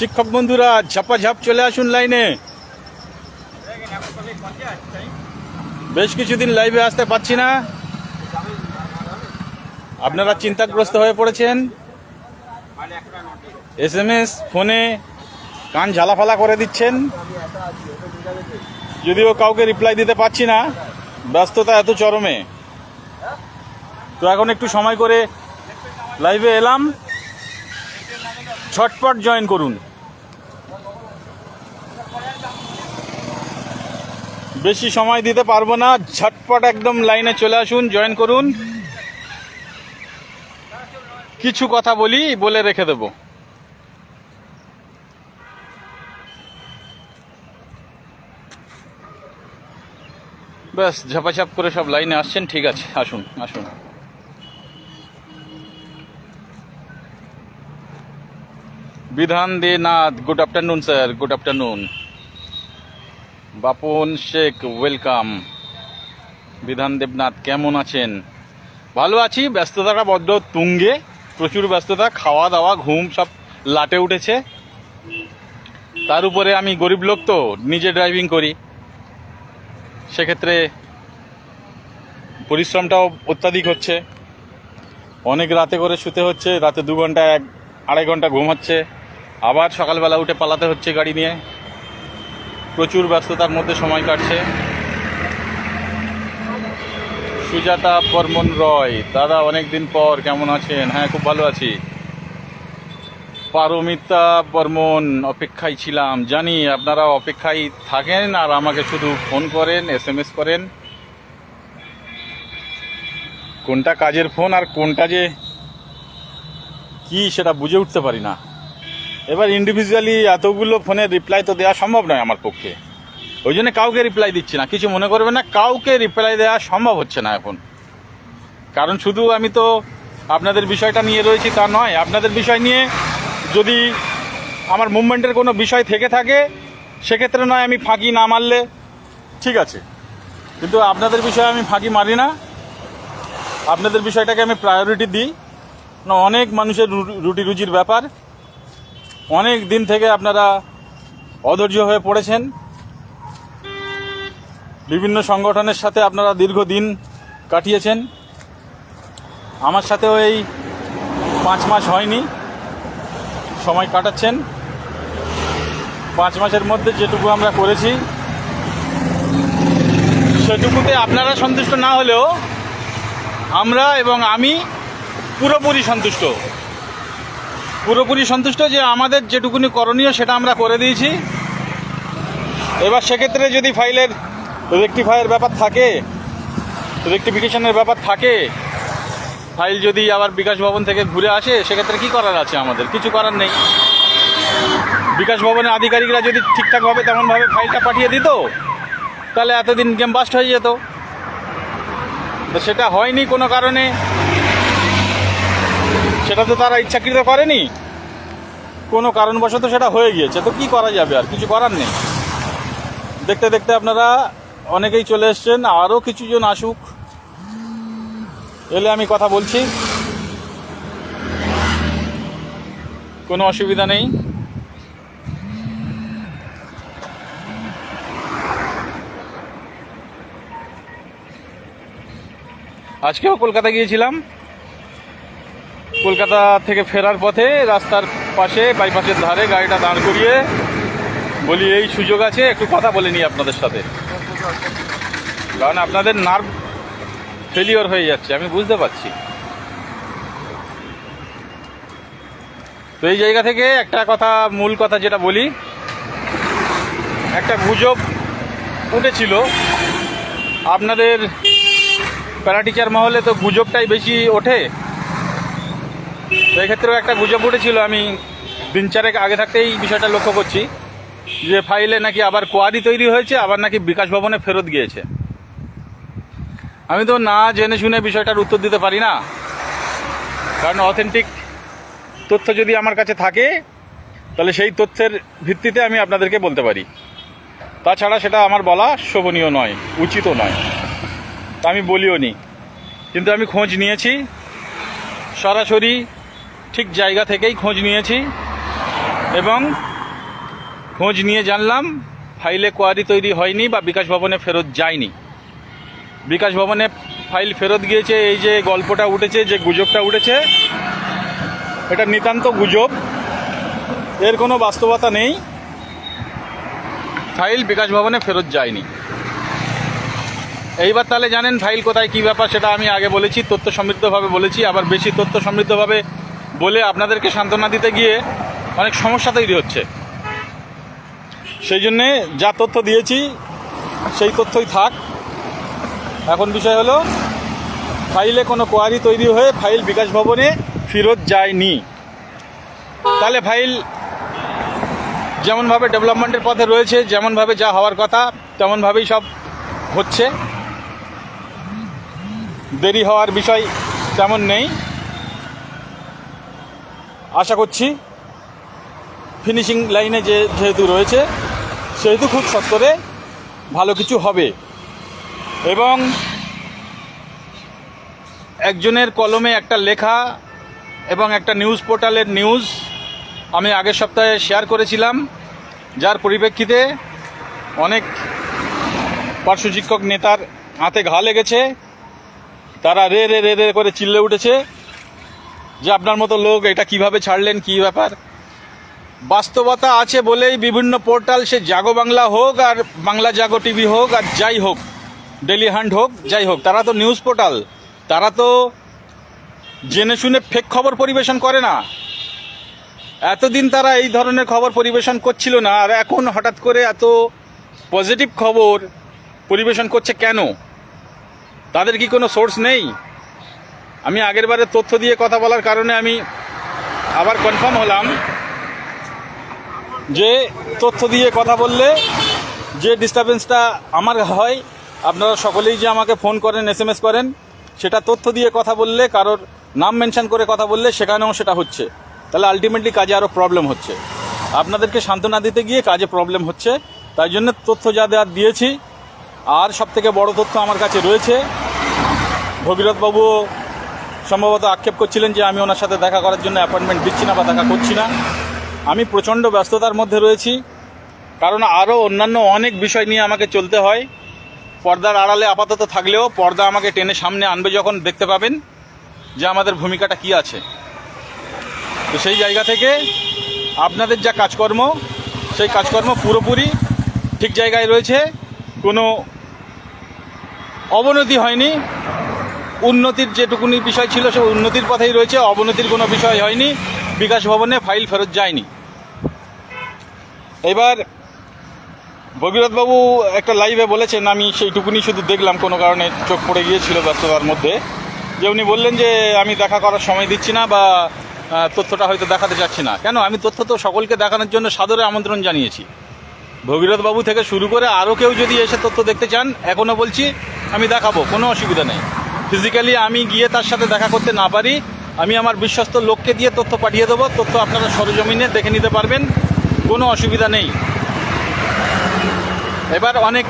শিক্ষক বন্ধুরা, ঝাপাঝাপ চলে আসুন লাইনে। বেশ কিছুদিন লাইভে আসতে পারছি না। আপনারা চিন্তাগ্রস্ত হয়ে পড়েছেন। এস এম এস ফোনে কান ঝালাফালা করে দিচ্ছেন। যদিও কাউকে রিপ্লাই দিতে পারছি না, ব্যস্ততা এত চরমে। তো এখন একটু সময় করে লাইভে এলাম। ছটপট জয়েন করুন। বেশি সময় দিতে পারব না। ঝটপট একদম লাইনে চলে আসুন, জয়েন করুন। কিছু কথা বলি, বলে রেখে দেব। ব্যাস, ঝাপাঝাপ করে সব লাইনে আসছেন, ঠিক আছে, আসুন আসুন। Bidhan Debnath, good afternoon, sir, good afternoon. Bapan Sheikh welcome Bidhan Debnath, কেমন আছেন? ভালো আছি, ব্যস্ততাটা বড্ড তুঙ্গে। প্রচুর ব্যস্ততা খাওয়া দাওয়া ঘুম সব লাটে উঠেছে। তার উপরে আমি গরিব লোক তো, নিজে ড্রাইভিং করি। সেক্ষেত্রে পরিশ্রমটাও অত্যাধিক হচ্ছে। অনেক রাতে করে শুতে হচ্ছে, রাতে দু ঘণ্টা এক, আড়াই ঘণ্টা ঘুম হচ্ছে। আবার সকালবেলা উঠে পালাতে হচ্ছে গাড়ি নিয়ে। প্রচুর ব্যস্ততার মধ্যে সময় কাটছে। সুজাতা বর্মন রয়, দাদা অনেক দিন পর কেমন আছেন? হ্যাঁ খুব ভালো আছি। পারমিতা বর্মন, অপেক্ষায় ছিলাম। জানি আপনারা অপেক্ষায় থাকেন আর আমাকে শুধু ফোন করেন এস এম এস করেন। কোনটা কাজের ফোন আর কোনটা যে কি সেটা বুঝে উঠতে পারি না। এবার ইন্ডিভিজুয়ালি এতগুলো ফোনের রিপ্লাই তো দেওয়া সম্ভব নয় আমার পক্ষে। ওই জন্য কাউকে রিপ্লাই দিচ্ছি না। কিছু মনে করবে না, কাউকে রিপ্লাই দেওয়া সম্ভব হচ্ছে না এখন। কারণ শুধু আমি তো আপনাদের বিষয়টা নিয়ে রয়েছি তা নয়, আপনাদের বিষয় নিয়ে যদি আমার মুভমেন্টের কোনো বিষয় থেকে থাকে, সেক্ষেত্রে নয় আমি ফাঁকি না মারলে, ঠিক আছে। কিন্তু আপনাদের বিষয়ে আমি ফাঁকি মারি না। আপনাদের বিষয়টাকে আমি প্রায়োরিটি দিই। অনেক মানুষের রুটি রুজির ব্যাপার। অনেক দিন থেকে আপনারা অধৈর্য হয়ে পড়েছেন। বিভিন্ন সংগঠনের সাথে আপনারা দীর্ঘদিন কাটিয়েছেন। আমার সাথেও এই পাঁচ মাস হয়নি। সময় কাটাচ্ছেন। পাঁচ মাসের মধ্যে যেটুকু আমরা করেছি, সেটুকুতে আপনারা সন্তুষ্ট না হলেও আমরা এবং আমি পুরোপুরি সন্তুষ্ট। পুরোপুরি সন্তুষ্ট যে আমাদের যেটুকুনি করণীয় সেটা আমরা করে দিয়েছি। এবার সেক্ষেত্রে যদি ফাইলের রেকটিফাইয়ের ব্যাপার থাকে, রেকটিফিকেশনের ব্যাপার থাকে, ফাইল যদি আবার বিকাশ ভবন থেকে ঘুরে আসে, সেক্ষেত্রে কি করার আছে আমাদের? কিছু করার নেই। বিকাশ ভবনের আধিকারিকরা যদি ঠিকঠাকভাবে তেমনভাবে ফাইলটা পাঠিয়ে দিত, তাহলে এতদিন গেম বাস্ট হয়ে যেত। সেটা হয়নি কোনো কারণে। সেটা তো তারা ইচ্ছাকৃত করেনি। কোনো কারণবশত সেটা হয়ে গিয়েছে। তো কি করা যাবে আর? কিছু করার নেই। দেখতে দেখতে আপনারা অনেকেই চলে এসছেন, আরও কিছুজন আসুক। এলে আমি কথা বলছি। কোনো অসুবিধা নেই। আজকেও কলকাতা গিয়েছিলাম। কলকাতা থেকে ফেরার পথে রাস্তার পাশে, বাইপাসের ধারে গাড়িটা দাঁড় করিয়ে বলি, এই সুযোগ আছে, একটু কথা বলে নিই আপনাদের সাথে। কারণ আপনাদের নার্ভ ফেলিওর হয়ে যাচ্ছে, আমি বুঝতে পারছি। তো এই জায়গা থেকে একটা কথা, মূল কথা যেটা বলি, একটা গুজব উঠেছিল। আপনাদের প্যারা টিচার মহলে তো গুজবটাই বেশি ওঠে। তো এক্ষেত্রেও একটা গুজব উঠেছিল, আমি দিন চারেক আগে থাকতেই বিষয়টা লক্ষ্য করছি যে ফাইলে নাকি আবার কোয়ারি তৈরি হয়েছে, আবার নাকি বিকাশ ভবনে ফেরত গিয়েছে। আমি তো না জেনে শুনে বিষয়টার উত্তর দিতে পারি না। কারণ অথেন্টিক তথ্য যদি আমার কাছে থাকে, তাহলে সেই তথ্যের ভিত্তিতে আমি আপনাদেরকে বলতে পারি। তাছাড়া সেটা আমার বলা শোভনীয় নয় উচিতও নয়। তা আমি বলিও নি। কিন্তু আমি খোঁজ নিয়েছি। সরাসরি ঠিক জায়গা থেকেই খোঁজ নিয়েছি এবং খোঁজ নিয়ে জানলাম ফাইলে কোয়ারি তৈরি হয়নি বা বিকাশ ভবনে ফেরত যায়নি। বিকাশ ভবনে ফাইল ফেরত গিয়েছে, এই যে গল্পটা উঠেছে, যে গুজবটা উঠেছে, এটা নিতান্ত গুজব। এর কোনো বাস্তবতা নেই। ফাইল বিকাশ ভবনে ফেরত যায়নি। এইবার তাহলে জানেন ফাইল কোথায়, কী ব্যাপার, সেটা আমি আগে বলেছি, তথ্য সমৃদ্ধভাবে বলেছি, আবার বেশি তথ্য সমৃদ্ধভাবে বলে আপনাদেরকে সান্ত্বনা দিতে গিয়ে অনেক সমস্যা তৈরি হচ্ছে। সেই জন্যে যা তথ্য দিয়েছি, সেই তথ্যই থাক। এখন বিষয় হলো, ফাইলে কোনো কোয়ারি তৈরি হয়ে ফাইল বিকাশ ভবনে ফেরত যায়নি। তাহলে ফাইল যেমনভাবে ডেভেলপমেন্টের পথে রয়েছে, যেমনভাবে যা হওয়ার কথা, তেমনভাবেই সব হচ্ছে। দেরি হওয়ার বিষয় তেমন নেই। আশা করছি ফিনিশিং লাইনে যে যেহেতু রয়েছে, সেহেতু খুব সত্তরে ভালো কিছু হবে। এবং একজনের কলমে একটা লেখা এবং একটা নিউজ পোর্টালের নিউজ আমি আগের সপ্তাহে শেয়ার করেছিলাম, যার পরিপ্রেক্ষিতে অনেক পার্শ্ব শিক্ষক নেতার হাতে ঘা লেগেছে, তারা রে রে রে রে করে চিল্লে উঠেছে। যে আপনার মতো লোক এটা কীভাবে ছাড়লেন, কি ব্যাপার? বাস্তবতা আছে বলেই বিভিন্ন পোর্টাল, সে জাগো বাংলা হোক আর বাংলা জাগো টিভি হোক আর যাই হোক ডেলি হান্ট হোক, যাই হোক, তারা তো নিউজ পোর্টাল, তারা তো জেনে শুনে ফেক খবর পরিবেশন করে না। এতদিন তারা এই ধরনের খবর পরিবেশন করছিল না, আর এখন হঠাৎ করে এত পজিটিভ খবর পরিবেশন করছে কেন? তাদের কি কোনো সোর্স নেই? আমি আগের বারে তথ্য দিয়ে কথা বলার কারণে আমি আবার কনফার্ম হলাম যে তথ্য দিয়ে কথা বললে যে ডিস্টারবেন্সটা আমার হয়, আপনারা সকলেই যে আমাকে ফোন করেন এস করেন, সেটা তথ্য দিয়ে কথা বললে, কারোর নাম মেনশন করে কথা বললে সেখানেও সেটা হচ্ছে। তাহলে আলটিমেটলি কাজে আরও প্রবলেম হচ্ছে। আপনাদেরকে সান্ত্বনা দিতে গিয়ে কাজে প্রবলেম হচ্ছে। তাই জন্য তথ্য যা দেওয়ার দিয়েছি, আর সব থেকে বড় তথ্য আমার কাছে রয়েছে। ভগীরথবাবু সম্ভবত আক্ষেপ করছিলেন যে আমি ওনার সাথে দেখা করার জন্য অ্যাপয়েন্টমেন্ট দিচ্ছি না বা দেখা করছি না। আমি প্রচণ্ড ব্যস্ততার মধ্যে রয়েছি, কারণ আরও অন্যান্য অনেক বিষয় নিয়ে আমাকে চলতে হয়। পর্দার আড়ালে আপাতত থাকলেও পর্দা আমাকে টেনে সামনে আনবে যখন দেখতে পাবেন যে আমাদের ভূমিকাটা কি আছে। তো সেই জায়গা থেকে আপনাদের যা কাজকর্ম, সেই কাজকর্ম পুরোপুরি ঠিক জায়গায় রয়েছে। কোনো অবনতি হয়নি। উন্নতির যেটুকুনি বিষয় ছিল, সে উন্নতির পথেই রয়েছে। অবনতির কোনো বিষয় হয়নি। বিকাশ ভবনে ফাইল ফেরত যায়নি। এবার ভগীরথবাবু একটা লাইভে বলেছেন, আমি সেইটুকুনি শুধু দেখলাম, কোনো কারণে চোখ পড়ে গিয়েছিল ব্যস্ততার মধ্যে। যে উনি বললেন যে, আমি দেখা করার সময় দিচ্ছি না বা তথ্যটা হয়তো দেখাতে চাচ্ছি না। কেন? আমি তথ্য তো সকলকে দেখানোর জন্য সাদরে আমন্ত্রণ জানিয়েছি। ভগীরথবাবু থেকে শুরু করে আরও কেউ যদি এসে তথ্য দেখতে চান এখনও বলছি, আমি দেখাবো, কোনো অসুবিধা নেই। ফিজিক্যালি আমি গিয়ে তার সাথে দেখা করতে না পারি। আমি আমার বিশ্বস্ত লোককে দিয়ে তথ্য পাঠিয়ে দেবো। তথ্য আপনারা সরজমিনে দেখে নিতে পারবেন। কোনো অসুবিধা নেই। এবার অনেক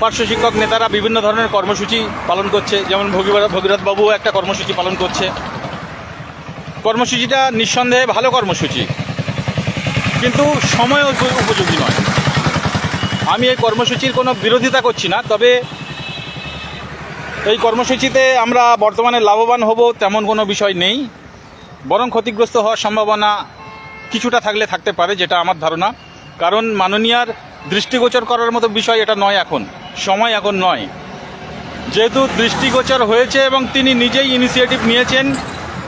পার্শ্ব শিক্ষক নেতারা বিভিন্ন ধরনের কর্মসূচি পালন করছে। যেমন ভগীরথ ভগীরথবাবু একটা কর্মসূচি পালন করছে। কর্মসূচিটা নিঃসন্দেহে ভালো কর্মসূচি। কিন্তু সময় উপ- উপযোগী নয়। আমি এই কর্মসূচির কোনো বিরোধিতা করছি না। তবে এই কর্মসূচিতে আমরা বর্তমানে লাভবান হব তেমন কোনো বিষয় নেই। বরং ক্ষতিগ্রস্ত হওয়ার সম্ভাবনা কিছুটা থাকলে থাকতে পারে, যেটা আমার ধারণা। কারণ মাননীয়ার দৃষ্টিগোচর করার মতো বিষয় এটা নয় এখন। সময় এখন নয়। যেহেতু দৃষ্টিগোচর হয়েছে এবং তিনি নিজেই ইনিশিয়েটিভ নিয়েছেন,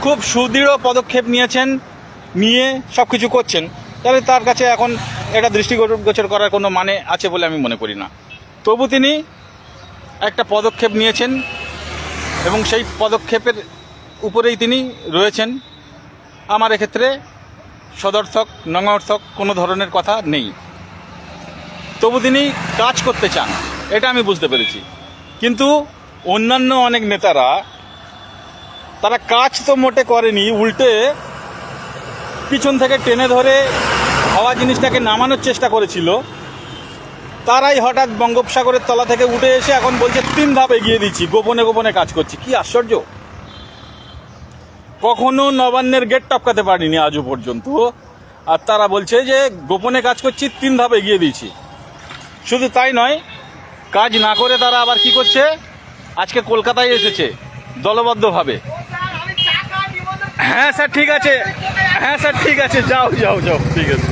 খুব সুদৃঢ় পদক্ষেপ নিয়েছেন, নিয়ে সব কিছু করছেন, তাহলে তার কাছে এখন এটা দৃষ্টিগোচর করার কোনো মানে আছে বলে আমি মনে করি না। তবু তিনি একটা পদক্ষেপ নিয়েছেন এবং সেই পদক্ষেপের উপরেই তিনি রয়েছেন। আমার এক্ষেত্রে সদর্থক নঙার্থক কোনো ধরনের কথা নেই। তবু তিনি কাজ করতে চান, এটা আমি বুঝতে পেরেছি। কিন্তু অন্যান্য অনেক নেতারা, তারা কাজ তো মোটে করেনি, উল্টে পিছন থেকে টেনে ধরে হওয়া জিনিসটাকে নামানোর চেষ্টা করেছিল। তারাই হঠাৎ বঙ্গোপসাগরের তলা থেকে উঠে এসে এখন বলছে, তিন ধাপ এগিয়ে দিচ্ছি, গোপনে গোপনে কাজ করছি। কি আশ্চর্য! কখনো নবান্নের গেট টপকাতে পারিনি আজও পর্যন্ত। আর তারা বলছে যে, গোপনে কাজ করছি, তিন ধাপ এগিয়ে দিয়েছি। শুধু তাই নয়, কাজ না করে তারা আবার কি করছে? আজকে কলকাতায় এসেছে, দলবদ্ধভাবে। হ্যাঁ স্যার, ঠিক আছে। হ্যাঁ স্যার, ঠিক আছে। যাও যাও যাও, ঠিক আছে।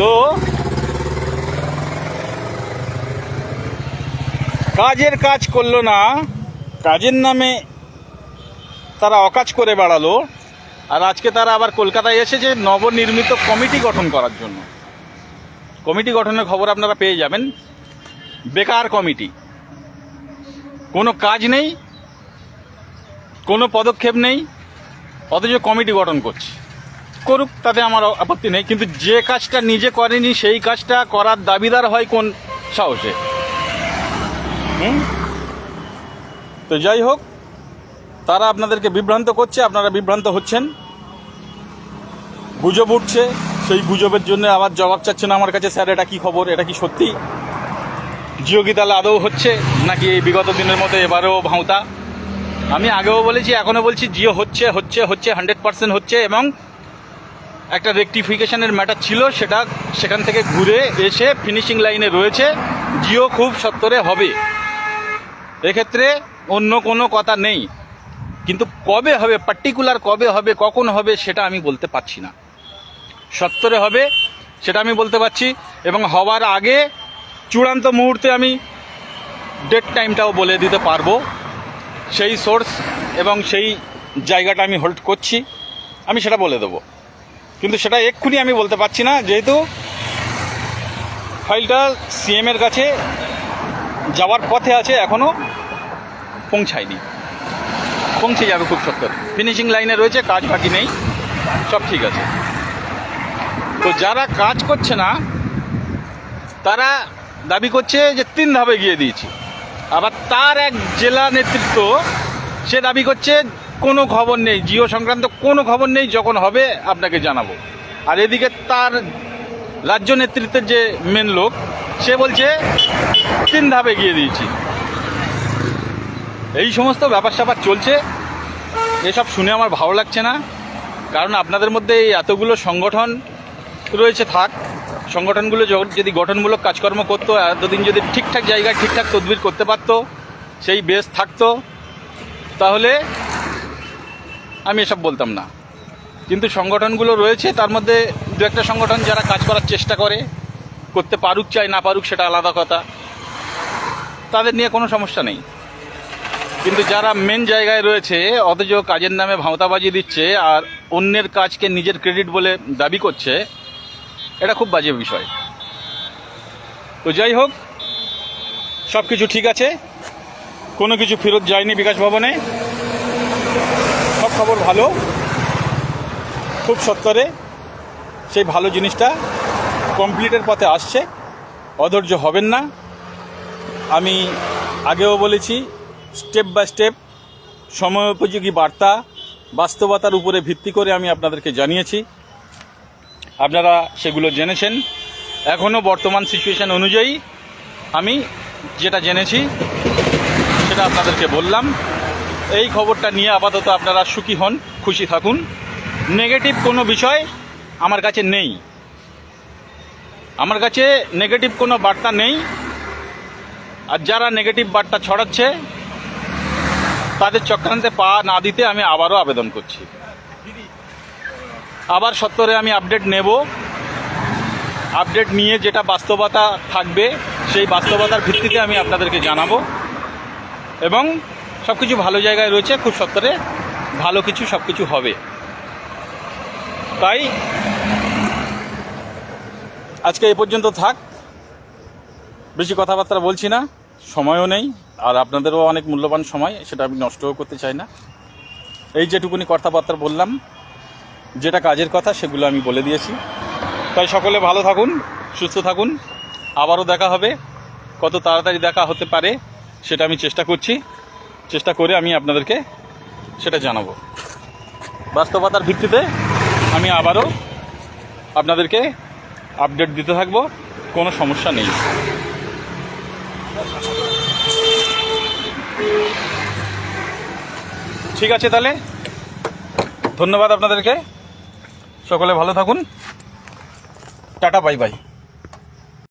তো কাজের কাজ করল না, কাজের নামে তারা অকাজ করে বেড়ালো, আর আজকে তারা আবার কলকাতায় এসেছে নবনির্মিত কমিটি গঠন করার জন্য। কমিটি গঠনের খবর আপনারা পেয়ে যাবেন। বেকার কমিটি। কোনো কাজ নেই, কোনো পদক্ষেপ নেই, অথচ কমিটি গঠন করছে। করুক, তাতে আমার আপত্তি নেই, কিন্তু যে কাজটা নিজে করেনি, সেই কাজটা করার দাবিদার হয় কোন সাহসে? হুম। তো যাই হোক, তারা আপনাদেরকে বিভ্রান্ত করছে, আপনারা বিভ্রান্ত হচ্ছেন। গুজব উঠছে, সেই গুজবের জন্য আবার জবাব চাচ্ছেন আমার কাছে, স্যার, এটা কি খবর, এটা কি সত্যি? জিও কি তাহলে আদৌ হচ্ছে, নাকি এই বিগত দিনের মতো এবারেও ভাঁওতা? আমি আগেও বলেছি, এখনও বলছি, জিও হচ্ছে হচ্ছে হচ্ছে, হান্ড্রেড পার্সেন্ট হচ্ছে, এবং একটা রেকটিফিকেশনের ম্যাটার ছিল, সেটা সেখান থেকে ঘুরে এসে ফিনিশিং লাইনে রয়েছে। জিও খুব সত্তরে হবে। এক্ষেত্রে অন্য কোনো কথা নেই। কিন্তু কবে হবে পার্টিকুলার কবে হবে, কখন হবে, সেটা আমি বলতে পারছি না। সত্তরে হবে, সেটা আমি বলতে পারছি। এবং হওয়ার আগে চূড়ান্ত মুহূর্তে আমি ডেট টাইমটাও বলে দিতে পারব। সেই সোর্স এবং সেই জায়গাটা আমি হোল্ড করছি। আমি সেটা বলে দেবো। কিন্তু সেটা এক্ষুনি আমি বলতে পারছি না। যেহেতু ফাইলটা সিএমের কাছে যাওয়ার পথে আছে এখনও পৌঁছায়নি। পৌঁছে যাবে খুব সত্তর। ফিনিশিং লাইনে রয়েছে, কাজ বাকি নেই, সব ঠিক আছে। তো যারা কাজ করছে না, তারা দাবি করছে যে তিন ধাপে গিয়ে দিয়েছি। আবার তার এক জেলা নেতৃত্ব, সে দাবি করছে, কোনো খবর নেই, জিও সংক্রান্ত কোনো খবর নেই, যখন হবে আপনাকে জানাব। আর এদিকে তার রাজ্য নেতৃত্বের যে মেন লোক সে বলছে, তিন ধাপে গিয়ে দিয়েছি। এই সমস্ত ব্যাপার স্যাপার চলছে। এসব শুনে আমার ভালো লাগছে না। কারণ আপনাদের মধ্যে এই এতগুলো সংগঠন রয়েছে, থাক। সংগঠনগুলো যদি গঠনমূলক কাজকর্ম করতো, এতদিন যদি ঠিকঠাক জায়গায় ঠিকঠাক তদবির করতে পারতো, সেই বেস থাকতো। তাহলে আমি এসব বলতাম না। কিন্তু সংগঠনগুলো রয়েছে, তার মধ্যে দু একটা সংগঠন যারা কাজ করার চেষ্টা করে করতে পারুক চাই, না পারুক সেটা আলাদা কথা। তাদের নিয়ে কোনো সমস্যা নেই। কিন্তু যারা মেন জায়গায় রয়েছে, অথচ কাজের নামে ভাঁওতাবাজি দিচ্ছে আর অন্যের কাজকে নিজের ক্রেডিট বলে দাবি করছে, এটা খুব বাজে বিষয়। তো যাই হোক সব কিছু ঠিক আছে। কোনো কিছু ফেরত যায়নি বিকাশ ভবনে। সব খবর ভালো। খুব সত্তরে সেই ভালো জিনিসটা কমপ্লিটের পথে আসছে। অধৈর্য হবেন না। আমি আগেও বলেছি, স্টেপ বাই স্টেপ, সময়োপযোগী বার্তা, বাস্তবতার উপরে ভিত্তি করে আমি আপনাদেরকে জানিয়েছি। আপনারা সেগুলো জেনেছেন। এখনও বর্তমান সিচুয়েশন অনুযায়ী আমি যেটা জেনেছি, সেটা আপনাদেরকে বললাম। এই খবরটা নিয়ে আপাতত আপনারা সুখী হন, খুশি থাকুন। নেগেটিভ কোনো বিষয় আমার কাছে নেই। আমার কাছে নেগেটিভ কোনো বার্তা নেই। আর যারা নেগেটিভ বার্তা ছড়াচ্ছে, তাদের চক্রান্তে পা না দিতে আমি আবারও আবেদন করছি। আবার সত্তরে আমি আপডেট নেব। আপডেট নিয়ে যেটা বাস্তবতা থাকবে, সেই বাস্তবতার ভিত্তিতে আমি আপনাদেরকে জানাব। এবং সব কিছু ভালো জায়গায় রয়েছে, খুব সত্তরে ভালো কিছু সব কিছু হবে। তাই আজকে এ পর্যন্ত থাক। বেশি কথাবার্তা বলছি না, সময়ও নেই, আর আপনাদেরও অনেক মূল্যবান সময়, সেটা আমি নষ্টও করতে চাই না। এই যেটুকুনি কথাবার্তা বললাম, যেটা কাজের কথা, সেগুলো আমি বলে দিয়েছি। তাই সকলে ভালো থাকুন, সুস্থ থাকুন, আবারও দেখা হবে, কত তাড়াতাড়ি দেখা হতে পারে, সেটা আমি চেষ্টা করছি, চেষ্টা করে আমি আপনাদেরকে সেটা জানাব। বাস্তবতার ভিত্তিতে আমি আবারও আপনাদেরকে আপডেট দিতে থাকব, কোনো সমস্যা নেই। ঠিক আছে তাহলে, ধন্যবাদ আপনাদেরকে। সকলে ভালো থাকুন। Tata, bye bye.